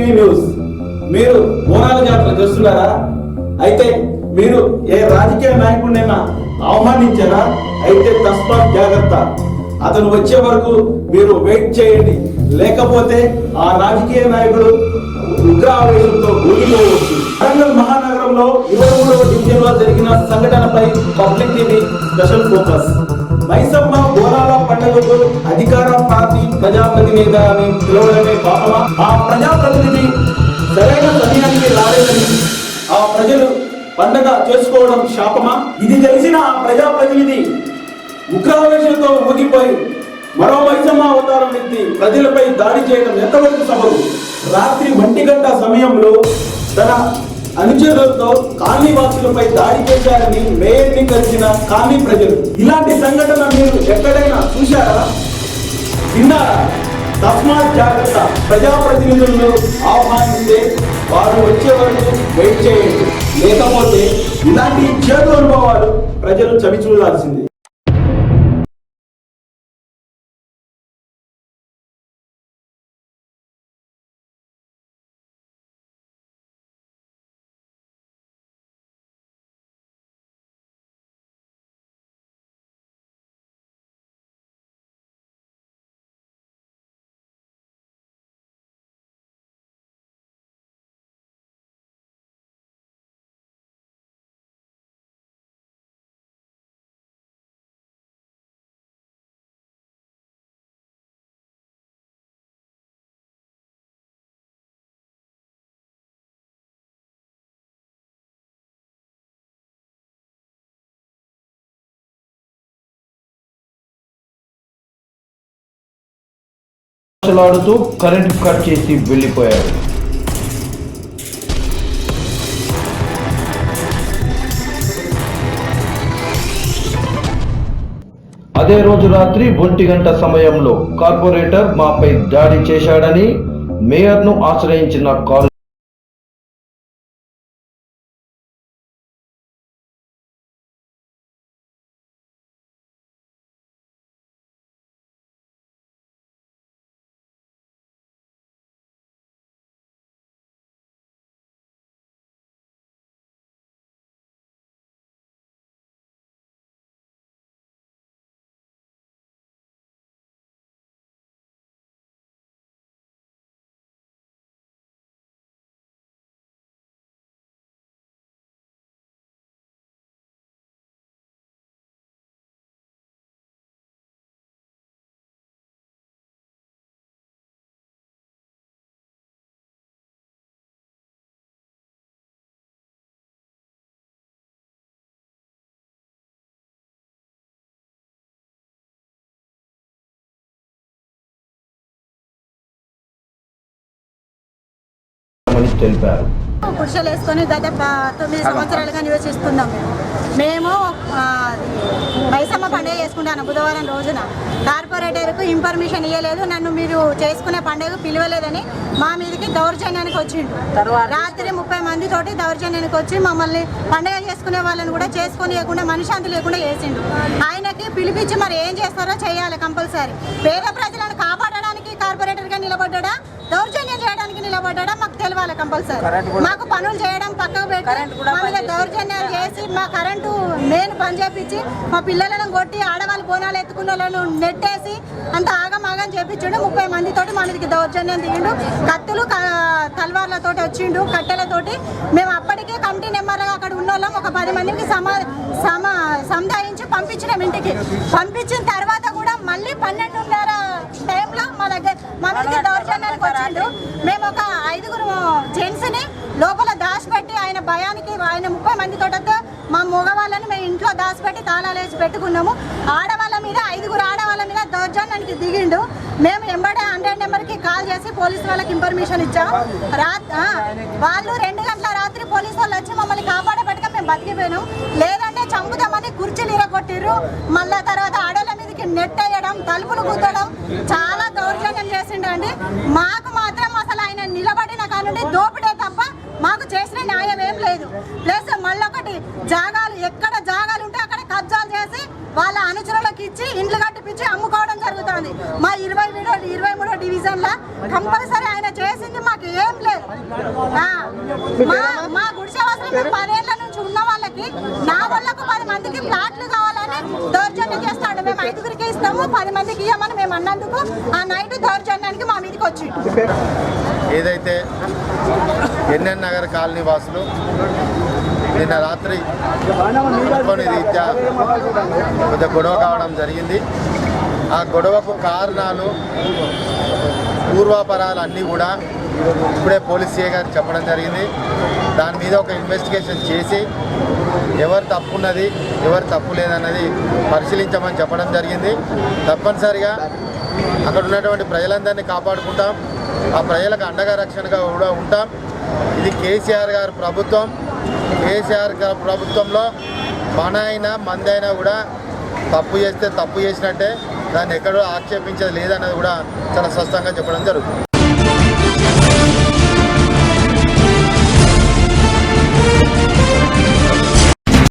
TV news. మీరు బోనాల జాతర చేస్తున్నారా? అయితే మీరు ఏ రాజకీయ నాయకుడినైనా అవమానించారా? అయితే తస్మాత్ జాగ్రత్త. అతను వచ్చే వరకు మీరు వెయిట్ చేయండి. లేకపోతే ఆ రాజకీయ నాయకుడు ఉగ్రావేశంతో ఊగిపోవచ్చు వరంగల్ మహానగరంలో ఇరవై మూడవ డివిజన్లో జరిగిన సంఘటనపై public TV special focus. Maisamma బోనాల పండుగకు అధికార పార్టీ ప్రజాప్రతినిధి అని పిలవడమే పాపమా? ఆ ప్రజాప్రతినిధి సరైన సమయానికి రాలేదని ఆ ప్రజలు పండగ చేసుకోవడం శాపమా? ఇది తెలిసిన ఆ ప్రజాప్రతినిధి ఉగ్రావేశంతో ఊగిపోయి మరో మైసమ్మ అవతారం ఎత్తి ప్రజలపై దాడి చేయడం ఎంతవరకు సబరు రాత్రి ఒంటి గంట సమయంలో తన అనుచరులతో కాలనీ వాసులపై దాడి చేశారని మేయర్ని కలిసిన కాలనీ ప్రజలు. ఇలాంటి సంఘటన మీరు ఎక్కడైనా చూశారా? విన్నారా? తస్మాత్ జాగ్రత్త. ప్రజాప్రతినిధులను ఆహ్వానిస్తే వారు వచ్చే వరకు వెయిట్ చేయండి. లేకపోతే ఇలాంటి చేదు అనుభవాలు ప్రజలు చవిచూడాల్సింది. ఆడుతూ కరెంట్ కట్ చేసి వెళ్ళిపోయాడు. అదే రోజు రాత్రి ఒంటి గంట సమయంలో కార్పొరేటర్ మాపై దాడి చేశాడని మేయర్ను ఆశ్రయించిన కాల్ తెలిపారు. పురుషులు వేసుకొని గత ప- తొమ్మిది సంవత్సరాలుగా నివసిస్తున్నాం మేము. మేము ఆ, మైసమ్మ పండుగ చేసుకుంటాను బుధవారం రోజున. కార్పొరేటర్కు ఇన్ఫర్మేషన్ ఇవ్వలేదు నన్ను మీరు చేసుకునే పండుగ పిలవలేదని మా మీదకి దౌర్జన్యానికి వచ్చిండు రాత్రి ముప్పై మంది తోటి దౌర్జన్యానికి వచ్చి మమ్మల్ని పండుగ చేసుకునే వాళ్ళని కూడా చేసుకొని లేకుండా మనశాంతి లేకుండా చేసిండు ఆయనకి పిలిపించి మరి ఏం చేస్తారో చేయాలి కంపల్సరీ. పేద ప్రజలను కాపాడడానికి కార్పొరేటర్గా నిలబడ్డా దౌర్జన్యం చేయడానికి నిలబడ్డా మాకు తెలియాలి కంపల్సరీ. మాకు పనులు చేయడం పక్కకు పెట్టి మా మీద దౌర్జన్యాలు చేసి మా కరెంటు మెయిన్ పని చేపించి మా పిల్లలను కొట్టి ఆడవాళ్ళు బోనాలు ఎత్తుకున్న వాళ్ళను నెట్టేసి అంత ఆగం ఆగం చేపించాడు. ముప్పై మందితోటి మా మీదకి దౌర్జన్యం దిగిండు కత్తులు తల్వార్లతోటి వచ్చిండు కట్టెలతోటి. మేము అప్పటికే కమిటీ నెంబర్గా అక్కడ ఉన్న వాళ్ళం ఒక పది మందికి సమా సమా సముదాయించి పంపించినాం ఇంటికి. పంపించిన తర్వాత కూడా మళ్ళీ పన్నెండున్నర టైంలో మా దగ్గర మా మీదకి దౌర్జన్యానికి వచ్చిండు. మేము ఒక ఐదుగురు లోపల దాచిపెట్టి ఆయన భయానికి ఆయన ముప్పై మంది తోటతో మా మగవాళ్ళని మేము ఇంట్లో దాచిపెట్టి తాళాలు వేసి పెట్టుకున్నాము. ఆడవాళ్ళ మీద ఐదుగురు ఆడవాళ్ళ మీద దౌర్జన్యానికి దిగిండు. మేము ఎంబడే హండ్రెడ్ నెంబర్కి కాల్ చేసి పోలీసు వాళ్ళకి ఇన్ఫర్మేషన్ ఇచ్చాము. వాళ్ళు రెండు గంటల రాత్రి పోలీసు వాళ్ళు వచ్చి మమ్మల్ని కాపాడబెట్టక మేము బతికిపోయినాం. లేదంటే చంపుదామని కుర్చీలు ఇరగొట్టిర్రు. మళ్ళా తర్వాత ఆడోళ్ళ మీదకి నెట్ వేయడం తలుపులు గుద్దడం చాలా దౌర్జన్యం చేసిండండి మాకు మాత్రం అసలు ఆయన నిలబడిన కానుండి దోపిడి మాకు చేసిన న్యాయం ఏం లేదు ప్లస్ మళ్ళొకటి జాగాలు ఎక్కడ జాగాలు ఉంటే అక్కడ కబ్జాలు చేసి వాళ్ళ అనుచరులకు ఇచ్చి ఇండ్లు కట్టిపించి అమ్ముకోవడం జరుగుతుంది మా ఇరవై మూడో ఇరవై మూడో డివిజన్లో కంపల్సరీ ఆయన చేసింది మాకు ఏం ఆ, మా మా గుడిసె వాసులు మేము పదేళ్ళ నుంచి ఉన్న వాళ్ళకి నా వాళ్ళకు పది మందికి ప్లాట్లు కావాలని దౌర్జన్యం చేస్తాడు. మేము ఐదుగురికి ఇస్తాము పది మందికి ఇవ్వమని మేము అన్నందుకు ఆ నైట్ దౌర్జన్యానికి మా మీదకి వచ్చి ఏదైతే ఎన్ఎన్ నగర్ కాలనీ వాసులు నిన్న రాత్రి అనుకోని రీత్యా కొంత గొడవ కావడం జరిగింది. ఆ గొడవకు కారణాలు పూర్వాపరాలు అన్నీ కూడా ఇప్పుడే పోలీస్ సీఏ గారికి చెప్పడం జరిగింది. దాని మీద ఒక ఇన్వెస్టిగేషన్ చేసి ఎవరు తప్పు ఉన్నది ఎవరు తప్పు లేదన్నది పరిశీలించమని చెప్పడం జరిగింది. తప్పనిసరిగా అక్కడ ఉన్నటువంటి ప్రజలందరినీ కాపాడుకుంటాం. ఆ ప్రజలకు అండగా రక్షణగా కూడా ఉంటాం. ఇది కేసీఆర్ గారు ప్రభుత్వం. కేసీఆర్ గారి ప్రభుత్వంలో మన అయినా మందైనా కూడా తప్పు చేస్తే తప్పు చేసినట్టే. దాన్ని ఎక్కడో ఆక్షేపించేది లేదన్నది కూడా చాలా స్పష్టంగా చెప్పడం జరుగుతుంది.